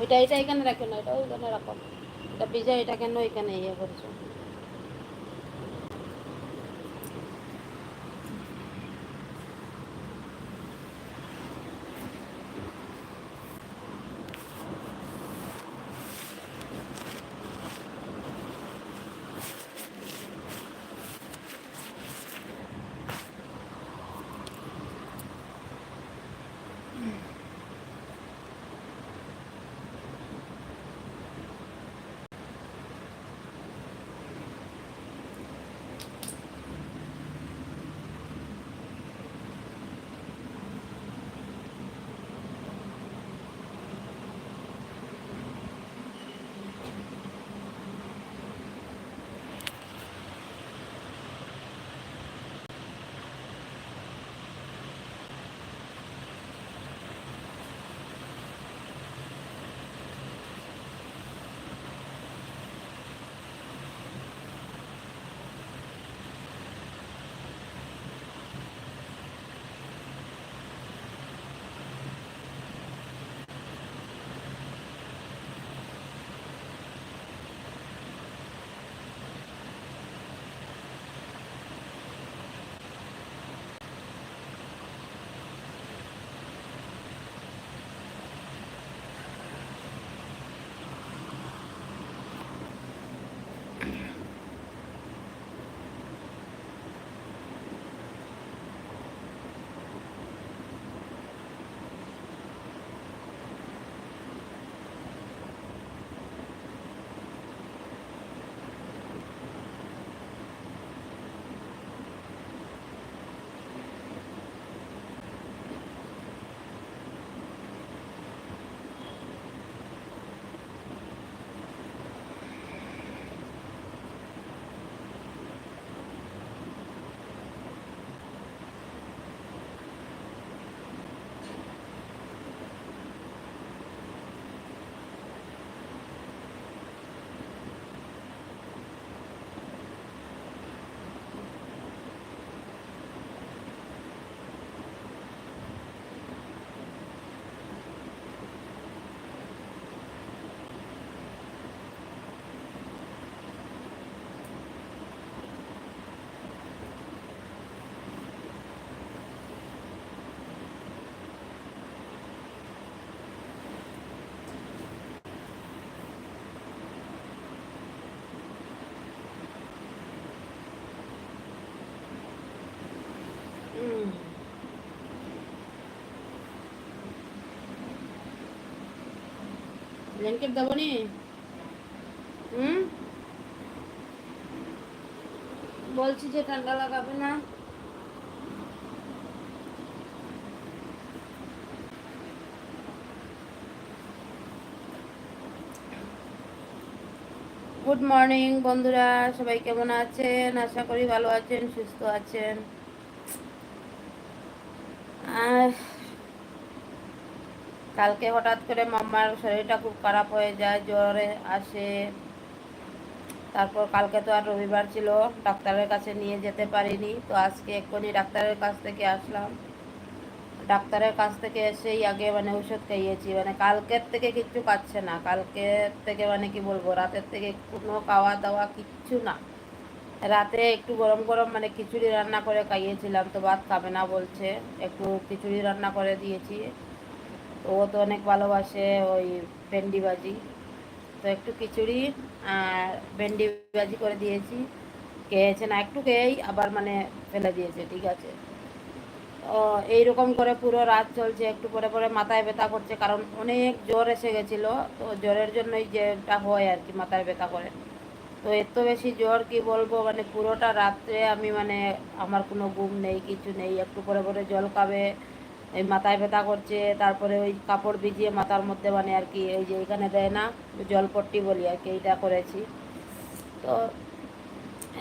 ওইটা এটা এখানে রাখো না এটা ওইখানে রাখো এটা ভিজা এটা কেন এখানে ইয়ে করছ? ব্ল্যাঙ্কেট দেবো নি? হুম? বলছি যে ঠান্ডা লাগাবে না। গুড মর্নিং বন্ধুরা। সবাই কেমন আছেন? আশা করি ভালো আছেন, সুস্থ আছেন আর কালকে হঠাৎ করে মাম্মার শরীরটা খুব খারাপ হয়ে যায়, জ্বরে আসে। তারপর কালকে তো আর রবিবার ছিল, ডাক্তারের কাছে নিয়ে যেতে পারিনি। তো আজকে এক্ষুনি ডাক্তারের কাছ থেকে আসলাম। ডাক্তারের কাছ থেকে এসেই আগে মানে ওষুধ খাইয়েছি মানে কালকের থেকে কিচ্ছু খাচ্ছে না। কালকে থেকে মানে কি বলব, রাতের থেকে কোনো খাওয়া দাওয়া কিচ্ছু না। রাতে একটু গরম গরম মানে খিচুড়ি রান্না করে খাইয়েছিলাম, তো ভাত খাবে না বলছে। একটু খিচুড়ি রান্না করে দিয়েছি। ও তো অনেক ভালোবাসে ওই ভেন্ডি ভাজি। তো একটু খিচুড়ি আর ভেন্ডি ভাজি করে দিয়েছি। খেয়েছে না, একটু খেয়েই আবার মানে ফেলে দিয়েছে, ঠিক আছে। ও, এইরকম করে পুরো রাত চলছে, একটু পরে পরে মাথায় ব্যথা করছে, কারণ অনেক জ্বর এসে গেছিল। তো জ্বরের জন্যই যেটা হয় আর কি, মাথায় ব্যথা করে। তো এত বেশি জ্বর, কি বলব মানে পুরোটা রাত্রে আমি মানে আমার কোনো ঘুম নেই, কিছু নেই, একটু পরে পরে জল খাবে। এই মাথায় ব্যথা করছে, তারপরে ওই কাপড় ভিজিয়ে মাথার মধ্যে মানে আর কি এই যে এখানে দেয় না, জলপট্টি বলি আর কি, এইটা করেছি। তো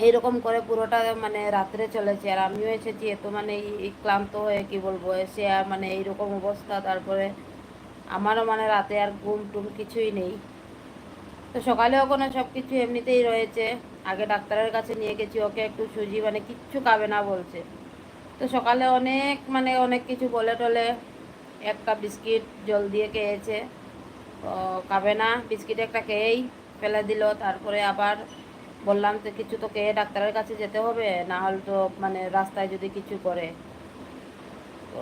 এইরকম করে পুরোটা মানে রাত্রে চলেছে, আর আমিও এসেছি, এত মানে এই ক্লান্ত হয়ে কি বলব, এসে আর মানে এইরকম অবস্থা, তারপরে আমারও মানে রাতে আর ঘুম টুম কিছুই নেই। তো সকালেও কোনো সব কিছু এমনিতেই রয়েছে, আগে ডাক্তারের কাছে নিয়ে গেছি, ওকে একটু সুজি মানে কিচ্ছু খাবে না বলছে। তো সকালে অনেক মানে অনেক কিছু বলে টলে। এক কাপ বিস্কিট জল দিয়ে খেয়েছে। খাবে না, বিস্কিট একটা খেয়েই ফেলে দিল। তারপরে আবার বললাম তো কিছু তো খেয়ে ডাক্তারের কাছে যেতে হবে, না হলে তো মানে রাস্তায় যদি কিছু করে। তো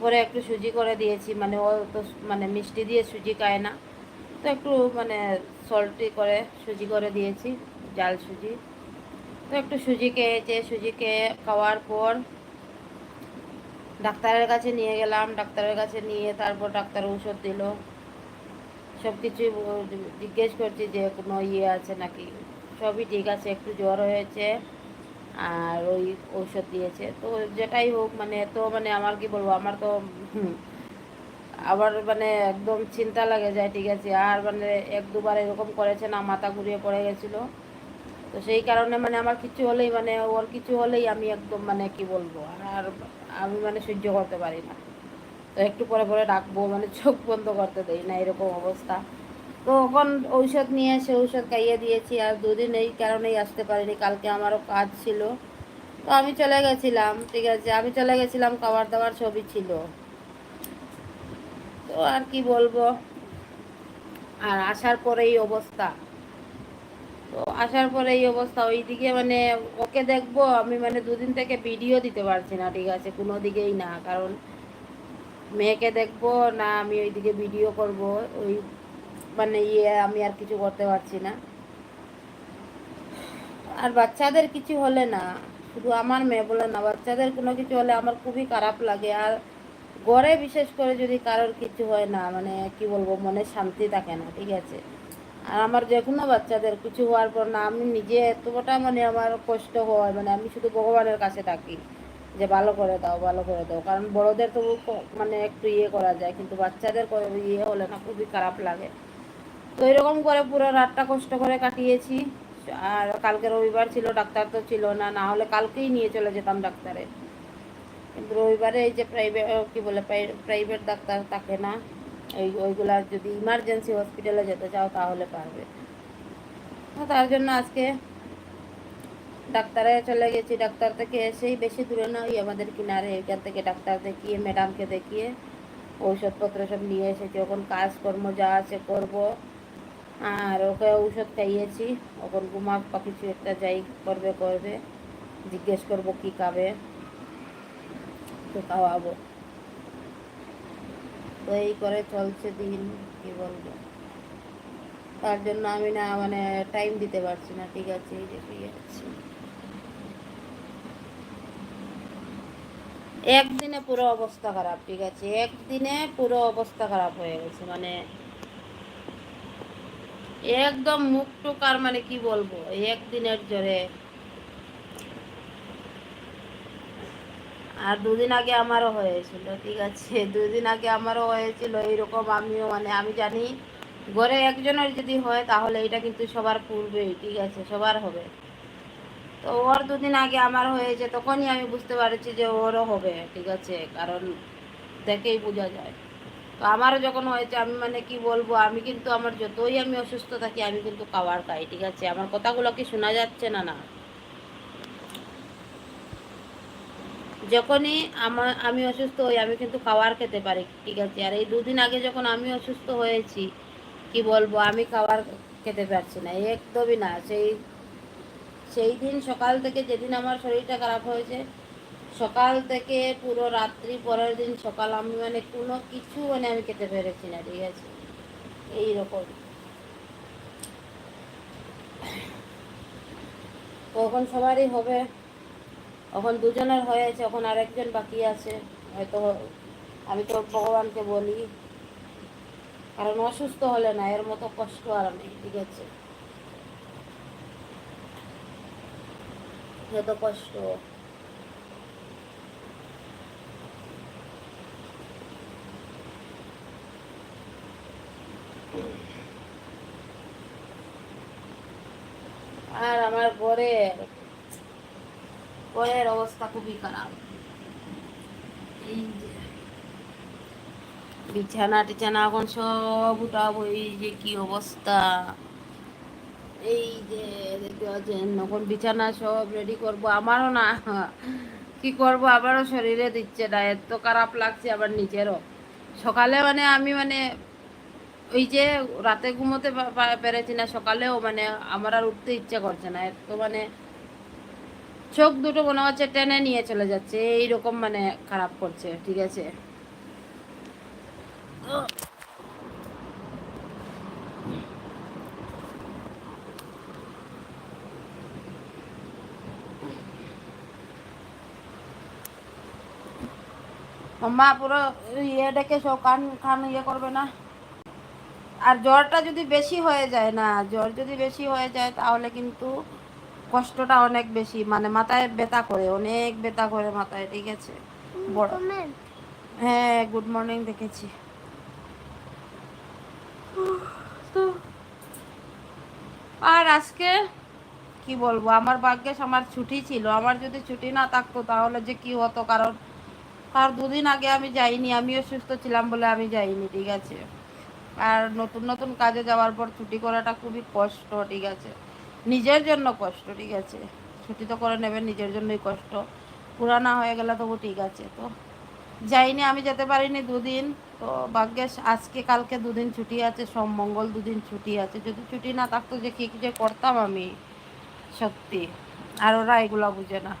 পরে একটু সুজি করে দিয়েছি মানে ও তো মানে মিষ্টি দিয়ে সুজি খায় না। তো একটু মানে সল্টি করে সুজি করে দিয়েছি, জাল সুজি। তো একটু সুজি খেয়েছে, সুজি খেয়ে খাওয়ার পর ডাক্তারের কাছে নিয়ে গেলাম, ডাক্তারের কাছে নিয়ে তারপর ডাক্তার ঔষধ দিল। সব কিছুই জিজ্ঞেস করছি যে কোনো ইয়ে আছে নাকি? সবই ঠিক আছে, একটু জ্বর হয়েছে আর ওই ঔষধ দিয়েছে। তো যেটাই হোক মানে তো মানে আমার কি বলব, আমার তো আবার মানে একদম চিন্তা লাগে যায়, ঠিক আছে। আর মানে এক দুবার এরকম করেছে না, মাথা ঘুরিয়ে পড়ে গেছিল। তো সেই কারণে মানে আমার কিছু হলেই মানে ওর কিছু হলেই আমি একদম মানে কি বলব, আর আমি মানে সহ্য করতে পারি না। তো একটু পরে পরে ডাকবো মানে চোখ বন্ধ করতে দেই না, এরকম অবস্থা। তো ওখন ঔষধ নিয়ে এসে ঔষধ খাইয়ে দিয়েছি, আর দুদিন এই কারণেই আসতে পারিনি, কালকে আমারও কাজ ছিল। তো আমি চলে গেছিলাম, ঠিক আছে, আমি চলে গেছিলাম, খাবার দাবার সবই ছিল। তো আর কি বলব, আর আসার পরে এই অবস্থা। তো আসার পরে এই অবস্থা, ওইদিকে মানে ওকে দেখব, আমি মানে দুদিন থেকে ভিডিও দিতে পারছি না, ঠিক আছে, কোনো দিকেই না, কারণ মেয়েকে দেখব, না আমি ওইদিকে ভিডিও করব, ওই মানে ইয়ে আমি আর কিছু করতে পারছি না। আর বাচ্চাদের কিছু হলে না, শুধু আমার মেয়ে বলে না, বাচ্চাদের কোনো কিছু হলে আমার খুবই খারাপ লাগে, আর ঘরে বিশেষ করে যদি কারোর কিছু হয় না মানে কি বলব, মনে শান্তি থাকে না, ঠিক আছে। আর আমার যে কোনো বাচ্চাদের কিছু হওয়ার পর না, আমি নিজে এতটা মানে আমার কষ্ট হয় মানে আমি শুধু ভগবানের কাছে থাকি যে ভালো করে দাও, ভালো করে দাও। কারণ বড়দের তবু মানে একটু ইয়ে করা যায়, কিন্তু বাচ্চাদের ইয়ে হলে না খুবই খারাপ লাগে। তো এরকম করে পুরো রাতটা কষ্ট করে কাটিয়েছি। আর কালকে রবিবার ছিল, ডাক্তার তো ছিল না না হলে কালকেই নিয়ে চলে যেতাম ডাক্তারে। কিন্তু রবিবারে এই যে প্রাইভেট কি বলে প্রাইভেট ডাক্তার থাকে না ওই ওইগুলা যদি ইমার্জেন্সি হসপিটালে যেতে চাও তাহলে পারবে। তার জন্য আজকে ডাক্তারে চলে গেছি। ডাক্তার থেকে এসেই বেশি দূরে না ওই আমাদের কিনারে এখান থেকে ডাক্তার দেখিয়ে ম্যাডামকে দেখিয়ে ঔষধপত্র সব নিয়ে এসেছি। ওখান কাজকর্ম যা আছে করব। আর ওকে ঔষধ খাইয়েছি। ওখান ঘুমাক বা কিছু একটা যাই করবে করবে। জিজ্ঞেস করব কি খাবে, তো খাওয়াবো। এই করে চলছে দিন, কি বলব? তার জন্য আমি না মানে টাইম দিতে পারছি না। ঠিক আছে, এই যে শুয়ে আছি। একদিনে পুরো অবস্থা খারাপ, ঠিক আছে? একদিনে পুরো অবস্থা খারাপ হয়ে গেছে মানে একদম মুখ টুক মানে কি বলব? একদিনের জ্বরে আর দুদিন আগে আমারও হয়েছিল, ঠিক আছে? দুদিন আগে আমারও হয়েছিল এইরকম, আমিও মানে আমি জানি ঘরে একজনের যদি হয় তাহলে এটা কিন্তু সবার পূর্বেই, ঠিক আছে? সবার হবে। তো ওর দুদিন আগে আমার হয়েছে, তখনই আমি বুঝতে পারছি যে ওরও হবে, ঠিক আছে? কারণ দেখেই বোঝা যায়। তো আমারও যখন হয়েছে, আমি মানে কি বলব, আমি কিন্তু আমার যতই আমি অসুস্থ থাকি, আমি কিন্তু খাবার খাই, ঠিক আছে? আমার কথাগুলো কি শোনা যাচ্ছে না না? যখনই আমার, আমি অসুস্থ হই, আমি কিন্তু খাবার খেতে পারি, ঠিক আছে? আর এই দুদিন আগে যখন আমি অসুস্থ হয়েছি, কি বলব? আমি খাবার খেতে পারছি না, একদমই না। সেই সেই দিন সকাল থেকে যেদিন আমার শরীরটা খারাপ হয়েছে, সকাল থেকে পুরো রাত্রি পরের দিন সকাল আমি মানে কোনো কিছু মানে আমি খেতে পেরেছি না, ঠিক আছে? এইরকম। কখন সবারই হবে? এখন দুজনের হয়েছে, এখন আরেকজন বাকি আছে। হয়তো আমি তো ভগবানকে বলি। কারণ অসুস্থ হলে না, এর মতো কষ্ট আর নেই, ঠিক আছে? যত কষ্ট। আর আমার ঘরের ঘরের অবস্থা খুবই খারাপ। বিছানা টিছানা এখন সব উঠাবো এই যে কি অবস্থা? এই যে দেখতে পাচ্ছেন, এখন বিছানা সব রেডি করব। আমারও না, কি করব? আবারও শরীরে দিচ্ছে না, এত খারাপ লাগছে আবার নিজেরও। সকালে মানে আমি মানে ওই যে রাতে ঘুমোতে পেরেছি না, সকালেও মানে আমার আর উঠতে ইচ্ছা করছে না। এত মানে চোখ দুটো মনে হচ্ছে টেনে নিয়ে চলে যাচ্ছে, এইরকম মানে খারাপ করছে, ঠিক আছে? মা, পুরো ইয়ে ডেকে সব কান খান ইয়ে করবে না? আর জ্বরটা যদি বেশি হয়ে যায় না, জ্বর যদি বেশি হয়ে যায় তাহলে কিন্তু কষ্টটা অনেক বেশি মানে মাথায় ব্যথা করে, অনেক ব্যথা করে মাথায়, ঠিক আছে? বড়। হ্যাঁ গুড মর্নিং দেখেছি। আর আজকে কি বলব? আমার ভাগ্যেস আমার ছুটি ছিল। আমার যদি ছুটি না থাকতো তাহলে যে কি হতো? কারণ তার দুদিন আগে আমি যাইনি, আমিও সুস্থ ছিলাম বলে আমি যাইনি, ঠিক আছে? আর নতুন নতুন কাজে যাওয়ার পর ছুটি করাটা খুবই কষ্ট, ঠিক আছে? নিজের জন্য কষ্ট, ঠিক আছে? ছুটি তো করে নেবেন, নিজের জন্যই কষ্ট। পুরানা হয়ে গেলে তবু ঠিক আছে, তো। যাইনি, আমি যেতে পারিনি দুদিন, তো ভাগ্যেস আজকে, কালকে দুদিন ছুটি আছে, সোম, মঙ্গল দুদিন ছুটি আছে। যদি ছুটি না থাকতো যে কী যে করতাম আমি, সত্যি। আর ওরা এগুলো বুঝে না।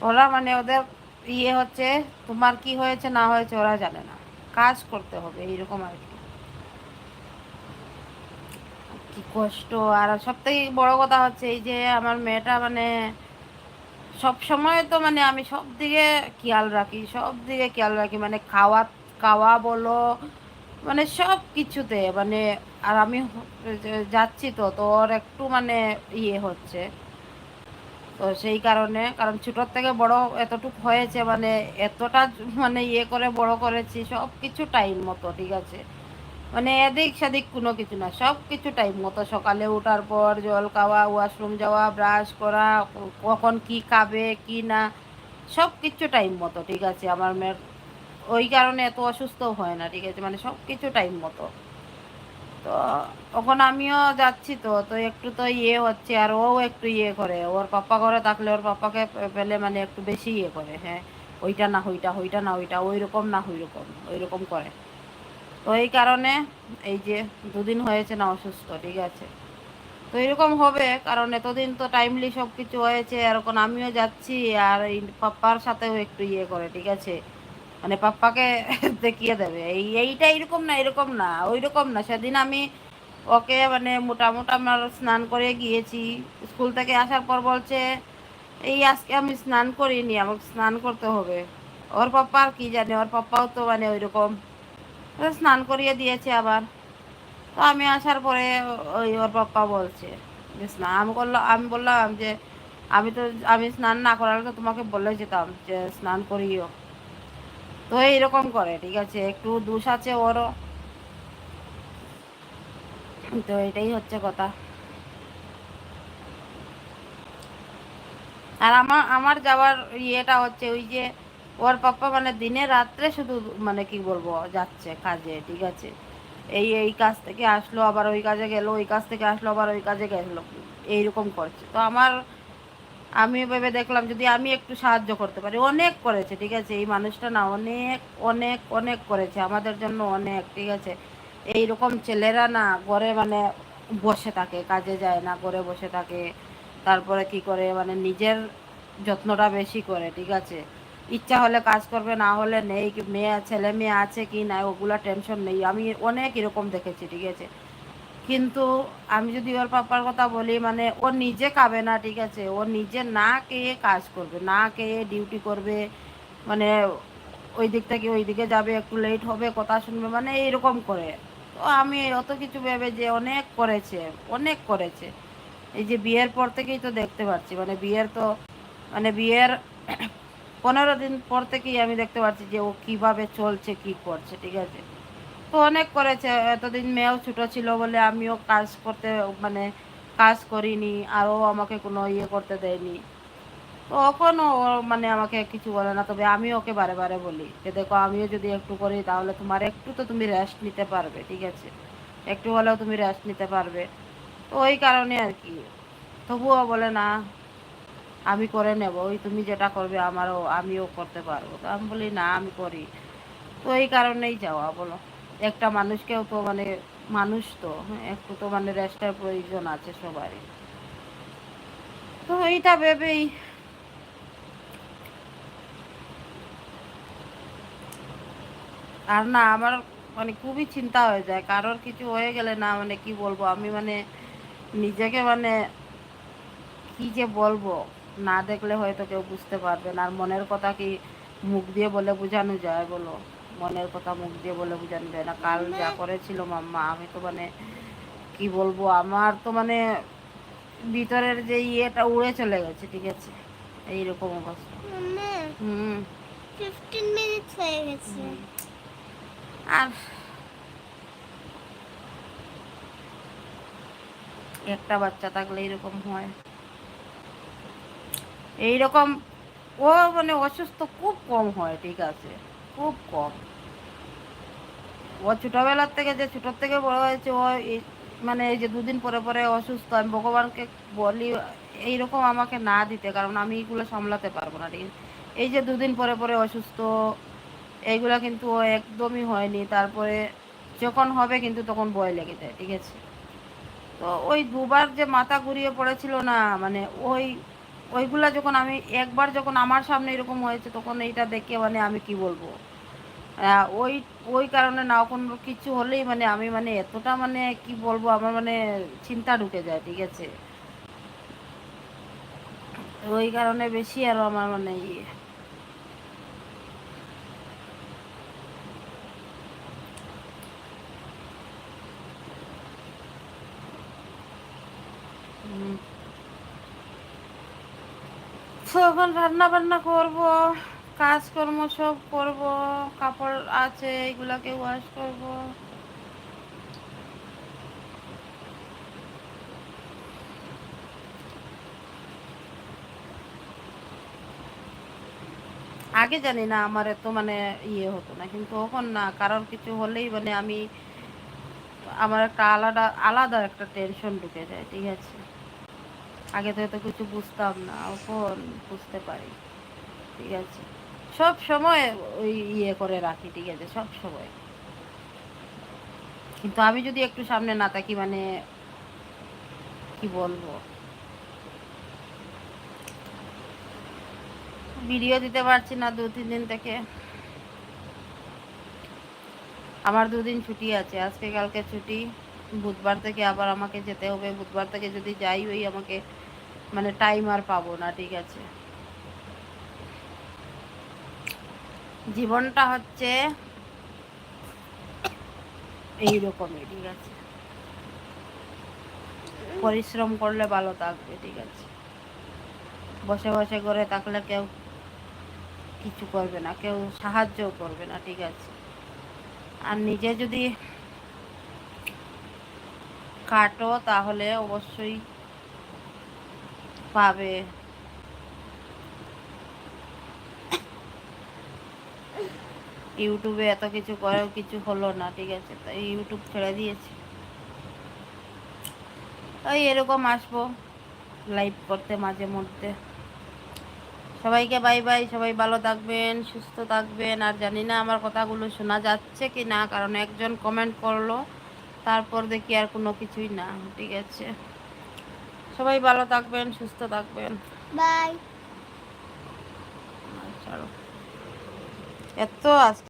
ওরা মানে ওদের ইয়ে হচ্ছে, তোমার কি হয়েছে, না হয়েছে, ওরা জানে না। কাজ করতে হবে, এইরকম আর কি। কি কষ্ট। আর সব থেকে বড় কথা হচ্ছে এই যে আমার মেয়েটা মানে সব সময় তো মানে আমি সব দিকে খেয়াল রাখি সব দিকে খেয়াল রাখি। মানে খাওয়া খাওয়া বলো মানে সব কিছুতে মানে আর আমি যাচ্ছি তো তো ওর একটু মানে ইয়ে হচ্ছে। তো সেই কারণে, কারণ ছোটোর থেকে বড় এতটুক হয়েছে মানে এতটা মানে ইয়ে করে, বড় করেছি সব কিছু টাইম মতো, ঠিক আছে? মানে এদিক সেদিক কোনো কিছু না, সব কিছু টাইম মতো। সকালে ওঠার পর জল খাওয়া ওয়াশরুম যাওয়া ব্রাশ করা, কখন কি খাবে, কি না, সব কিছু টাইম মতো, ঠিক আছে? আমার মেয়ের ওই কারণে এত অসুস্থ হয় না, ঠিক আছে? মানে সব কিছু টাইম মতো। তো ওখানে আমিও যাচ্ছি তো তো একটু তো ইয়ে হচ্ছে, আর ও একটু ইয়ে করে। ওর পাপ্পা ঘরে থাকলে ওর পাপ্পাকে পেলে মানে একটু বেশি ইয়ে করে হ্যাঁ? ওইটা না, ওইটা ওইটা না, ওইটা ওই রকম না ওই রকম ওই রকম করে। তো এই কারণে এই যে দুদিন হয়েছে না অসুস্থ, ঠিক আছে। তো এরকম হবে, কারণ এতদিন তো টাইমলি সব কিছু হয়েছে এখন আমিও যাচ্ছি, আর এই পাপ্পার সাথেও একটু ইয়ে করে, ঠিক আছে। মানে পাপ্পাকে দেখিয়ে দেবে। এই, এইটা এরকম না এরকম না ওই রকম না। সেদিন আমি ওকে মানে মোটামুটি আমার স্নান করে গিয়েছি। স্কুল থেকে আসার পর বলছে, এই আজকে আমি স্নান করিনি, আমাকে স্নান করতে হবে। ওর পাপ্পা আর কি জানে, ওর পাপ্পাও তো মানে ওই রকম স্নান করিয়ে দিয়েছে আবার। তো আমি আসার পরে ওই ওর পাপ্পা বলছে যে স্নান আমি আমি বললাম যে, আমি তো আমি স্নান না করার তো তোমাকে বলে যেতাম যে, স্নান করিও। তো এইরকম করে, ঠিক আছে? একটু দুষ আছে ওরও। তো এটাই হচ্ছে কথা। আর আমার আমার যাওয়ার ইয়েটা হচ্ছে ওই যে ওর পাপ্পা মানে দিনে রাত্রে শুধু মানে কি বলব, যাচ্ছে কাজে, ঠিক আছে? এই এই কাজ থেকে আসলো, আবার ওই কাজে গেল, ওই কাজ থেকে আসলো, আবার ওই কাজে গেলো, এইরকম করছে। তো আমার আমি ভেবে দেখলাম যদি আমি একটু সাহায্য করতে পারি। অনেক করেছে, ঠিক আছে? এই মানুষটা না, অনেক অনেক অনেক করেছে, আমাদের জন্য অনেক, ঠিক আছে? এই রকম ছেলেরা না, ঘরে মানে বসে থাকে, কাজে যায় না, ঘরে বসে থাকে। তারপরে কি করে মানে নিজের যত্নটা বেশি করে, ঠিক আছে? ইচ্ছা হলে কাজ করবে, না হলে নেই, কি মেয়ে, ছেলে মেয়ে আছে কি না ওগুলা টেনশন নেই। আমি অনেক এরকম দেখেছি, ঠিক আছে? কিন্তু আমি যদি ওর পাপার কথা বলি মানে ও নিজে খাবে না, ঠিক আছে? ও নিজে না খেয়ে কাজ করবে, না খেয়ে ডিউটি করবে মানে ওই দিক থেকে ওই দিকে যাবে, একটু লেট হবে, কথা শুনবে মানে এইরকম করে। তো আমি অত কিছু ভেবে যে অনেক করেছে অনেক করেছে। এই যে বিয়ের পর থেকেই তো দেখতে পাচ্ছি মানে বিয়ের তো মানে বিয়ের পনেরো দিন পর থেকেই আমি দেখতে পাচ্ছি যে ও কীভাবে চলছে, কি করছে, ঠিক আছে? তো অনেক করেছে, এতদিন মেয়েও ছোটো ছিল বলে আমিও কাজ করতে মানে কাজ করিনি আরও আমাকে কোনো ইয়ে করতে দেয়নি। তো ওখানে ও মানে আমাকে কিছু বলে না, তবে আমি ওকে বারে বারে বলি যে দেখো আমিও যদি একটু করি তাহলে তোমার একটু তো তুমি রেস্ট নিতে পারবে, ঠিক আছে? একটু হলেও তুমি রেস্ট নিতে পারবে। তো ওই কারণে আর কি। তবুও বলে না আমি করে নেব ওই তুমি যেটা করবে আমারও আমিও করতে পারব। তো আমি বলি না আমি করি। তো এই কারণেই যাওয়া বলো। একটা মানুষকেও তো মানে মানুষ তো হ্যাঁ, একটু তো মানে রেস্টের প্রয়োজন আছে সবারই। তো এইটা ভেবেই আর না আমার মানে খুবই চিন্তা হয়ে যায়। কারোর কিছু হয়ে গেলে না মানে কি বলব? আমি মানে নিজেকে মানে কি যে বলব? না দেখলে হয়তো কেউ বুঝতে পারবে না। আর মনের কথা কি মুখ দিয়ে বলে বোঝানো যায় বলো? মনের কথা মুখ দিয়ে বলে বোঝানো যায় না। কাল যা করেছিল মাম্মা আমি তো মানে কি বলব আমার তো মানে ভিতরের যে ইয়েটা উড়ে চলে গেছে ঠিক আছে? এইরকম অবস্থা। হুম। 15 মিনিট হয়ে গেছে। আর একটা বাচ্চা থাকলে এরকম হয়। এইরকম, ও মানে অসুস্থ খুব কম হয়, ঠিক আছে? খুব কম। ও ছোটবেলার থেকে যে ছোটোর থেকে বড় হয়েছে, ও এই মানে এই যে দুদিন পরে পরে অসুস্থ, আমি ভগবানকে বলি, এইরকম আমাকে না দিতে, কারণ আমি এগুলো সামলাতে পারব না, ঠিক এই যে দুদিন পরে পরে অসুস্থ, এইগুলা কিন্তু ও একদমই হয়নি। তারপরে যখন হবে কিন্তু তখন ভয় লেগে যায়, ঠিক আছে? তো ওই দুবার যে মাথা ঘুরিয়ে পড়েছিল না মানে ওই ওইগুলা যখন আমি একবার যখন আমার সামনে এরকম হয়েছে, তখন এইটা দেখে মানে আমি কি বলব? ওই ওই কারণে না কোনো কিছু হলেই মানে আমি মানে এতটা মানে কি বলব, আমার মানে চিন্তা ঢুকে যায়, ঠিক আছে? ওই কারণে বেশি আরও আমার মানে ইয়ে। হুম। এখন রান্না বান্না করব, কাজকর্ম সব করব, কাপড় আছে, এগুলাকে ওয়াশ করব। আগে জানি না আমার এত মানে ইয়ে হতো না, কিন্তু এখন না, কারোর কিছু হলেই মানে আমি, আমার একটা আলাদা আলাদা একটা টেনশন ঢুকে যায়, ঠিক আছে? আগে তো এত কিছু বুঝতাম না, এখন বুঝতে পারি। ঠিক আছে। সব সময় ওই ইয়ে করে রাখি, ঠিক আছে, সব সময়। কিন্তু আমি যদি একটু সামনে না থাকি মানে কি বলব? ভিডিও দিতে পারছি না দু, তিন দিন থেকে। আমার দুদিন ছুটি আছে, আজকে কালকে ছুটি। বুধবার থেকে আবার আমাকে যেতে হবে। বুধবার থেকে যদি যাই, ওই আমাকে মানে টাইম আর পাবো না, ঠিক আছে? জীবনটা হচ্ছে এইরকমই, ঠিক আছে? পরিশ্রম করলে ভালো থাকবে, ঠিক আছে? বসে বসে করে থাকলে কেউ কিছু করবে না, কেউ সাহায্যও করবে না, ঠিক আছে? আর নিজে যদি কাটো, তাহলে অবশ্যই পাবে। ইউটিউবে এত কিছু করেও কিছু হলো না, ঠিক আছে? তাই ইউটিউব ছেড়ে দিয়েছি। ওই এরকম আসব লাইভ করতে মাঝে মধ্যে। সবাইকে বাই বাই সবাই ভালো থাকবেন, সুস্থ থাকবেন। আর জানি না আমার কথাগুলো শোনা যাচ্ছে কি না কারণ একজন কমেন্ট করল। তারপর দেখি আর কোনো কিছুই না ঠিক আছে। সবাই ভালো থাকবেন সুস্থ থাকবেন। বাই। চলো। এত আজকে